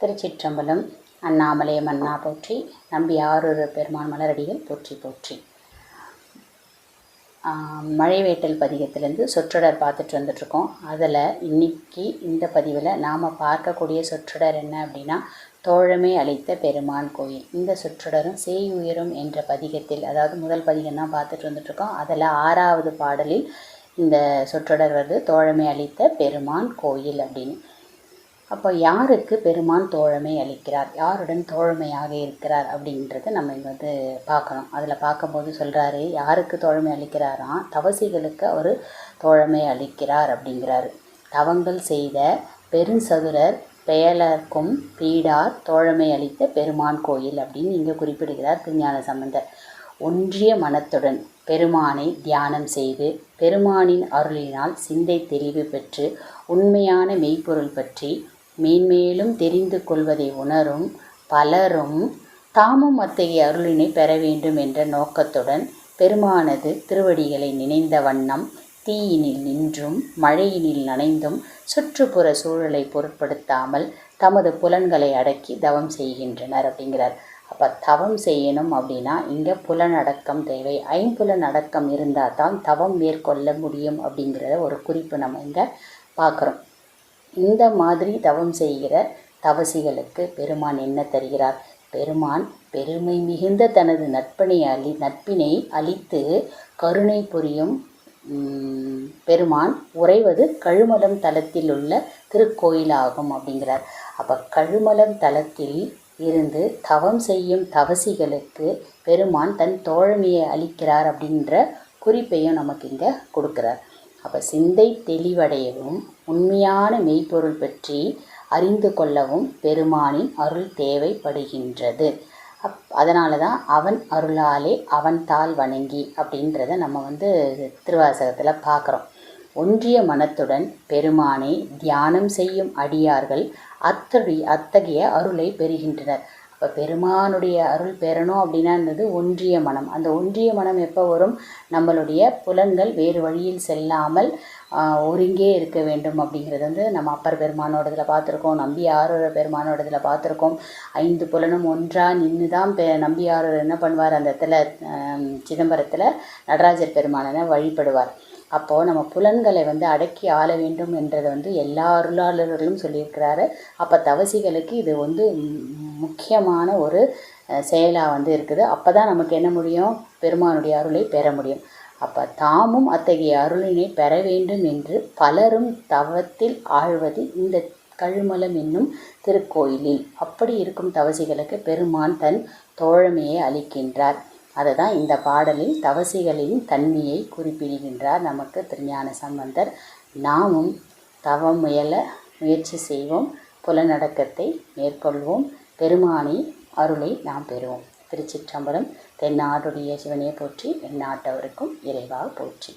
திருச்சிற்றம்பலம் அண்ணாமலை மன்னா போற்றி நம்பி ஆரூர் பெருமான் மலரடிகள் போற்றி போற்றி. மழைவேட்டல் பதிகத்திலேருந்து சொற்றொடர் பார்த்துட்டு வந்துட்ருக்கோம் அதில் இன்னைக்கு இந்த பதிவில் நாம் பார்க்கக்கூடிய சொற்றொடர் என்ன அப்படின்னா தோழமை அளித்த பெருமான் கோயில். இந்த சொற்றொடரும் சேய் உயரும் என்ற பதிகத்தில் அதாவது முதல் பதிகம் தான் பார்த்துட்டு வந்துட்ருக்கோம் அதில் ஆறாவது பாடலில் இந்த சொற்றொடர் வருது தோழமை அளித்த பெருமான் கோயில் அப்படின்னு. அப்போ யாருக்கு பெருமான் தோழமை அளிக்கிறார்? யாருடன் தோழமையாக இருக்கிறார் அப்படின்றத நம்ம இங்கே வந்து பார்க்கணும். அதில் பார்க்கும்போது சொல்கிறாரு யாருக்கு தோழமை அளிக்கிறாராம் தவசிகளுக்கு அவர் தோழமை அளிக்கிறார் அப்படிங்கிறாரு. தவங்கள் செய்த பெருஞ்சதுரர் பெயலர்க்கும் பீடார் தோழமை அளித்த பெருமான் கோயில் அப்படின்னு இங்கே குறிப்பிடுகிறார் திருஞான சம்பந்தர். ஒன்றிய மனத்துடன் பெருமானை தியானம் செய்து பெருமானின் அருளினால் சிந்தை தெளிவு பெற்று உண்மையான மெய்ப்பொருள் பற்றி மேன்மேலும் தெரிந்து கொள்வதை உணரும் பலரும் தாமும் அத்தகைய அருளினை பெற வேண்டும் என்ற நோக்கத்துடன் பெருமானது திருவடிகளை நினைந்த வண்ணம் தீயினில் நின்றும் மழையினில் நனைந்தும் சுற்றுப்புற சூழலை பொருட்படுத்தாமல் தமது புலன்களை அடக்கி தவம் செய்கின்றனர் அப்படிங்கிறார். அப்போ தவம் செய்யணும் அப்படின்னா இங்கே புலனடக்கம் தேவை. ஐம்புலன் அடக்கம் இருந்தால் தான் தவம் மேற்கொள்ள முடியும் அப்படிங்கிறத ஒரு குறிப்பு நம்ம இங்கே பார்க்குறோம். இந்த மாதிரி தவம் செய்கிற தவசிகளுக்கு பெருமான் என்ன தருகிறார்? பெருமான் பெருமை மிகுந்த தனது நட்பனை அளி நட்பினை அளித்து கருணை புரியும் பெருமான் உறைவது கழுமலம் தலத்தில் உள்ள திருக்கோயிலாகும் அப்படிங்கிறார். அப்போ கழுமலம் தலத்தில் இருந்து தவம் செய்யும் தவசிகளுக்கு பெருமான் தன் தோழமையை அளிக்கிறார் அப்படின்ற குறிப்பையும் நமக்கு இங்கே கொடுக்குறார். அப்போ சிந்தை தெளிவடையவும் உண்மையான மெய்ப்பொருள் பற்றி அறிந்து கொள்ளவும் பெருமானின் அருள் தேவைப்படுகின்றது. அப் அதனால தான் அவன் அருளாலே அவன் தாள் வணங்கி அப்படின்றத நம்ம வந்து திருவாசகத்தில் பார்க்குறோம் ஒன்றிய மனத்துடன் பெருமானை தியானம் செய்யும் அடியார்கள் அத்தடி அத்தகைய அருளை பெறுகின்றனர். இப்போ பெருமானுடைய அருள் பெறணும் அப்படின்னா இருந்தது ஒன்றிய மனம். அந்த ஒன்றிய மனம் எப்போ வரும்? நம்மளுடைய புலன்கள் வேறு வழியில் செல்லாமல் ஒருங்கே இருக்க வேண்டும் அப்படிங்கிறது வந்து நம்ம அப்பர் பெருமானோடதில் பார்த்துருக்கோம் நம்பி ஆரோர பெருமானோடதில் பார்த்துருக்கோம். ஐந்து புலனும் ஒன்றாக நின்று தான் பெ நம்பி ஆரோர் என்ன பண்ணுவார்? அந்த இடத்துல சிதம்பரத்தில் நடராஜர் பெருமானனை வழிபடுவார். அப்போது நம்ம புலன்களை வந்து அடக்கி ஆள வேண்டும் என்றதை வந்து எல்லா அருளாளர்களும் சொல்லியிருக்கிறாரு. அப்போ தவசிகளுக்கு இது வந்து முக்கியமான ஒரு செயலாக வந்து இருக்குது. அப்போ தான் நமக்கு என்ன முடியும்? பெருமானுடைய அருளை பெற முடியும். அப்போ தாமும் அத்தகைய அருளினை பெற வேண்டும் என்று பலரும் தவத்தில் ஆழ்வது இந்த கழுமலம் என்னும் திருக்கோயிலில். அப்படி இருக்கும் தவசிகளுக்கு பெருமான் தன் தோழமையை அளிக்கின்றார். அதை தான் இந்த பாடலில் தவசிகளின் தன்மையை குறிப்பிடுகின்றார் நமக்கு திருஞான சம்பந்தர். நாமும் தவம் முயல முயற்சி செய்வோம். புலநடக்கத்தை மேற்கொள்வோம். பெருமானி அருளை நாம் பெறுவோம். திருச்சிற்றம்பலம் தென்னாடுடைய சிவனையை போற்றி எந்நாட்டவருக்கும் இறைவாக போற்றி.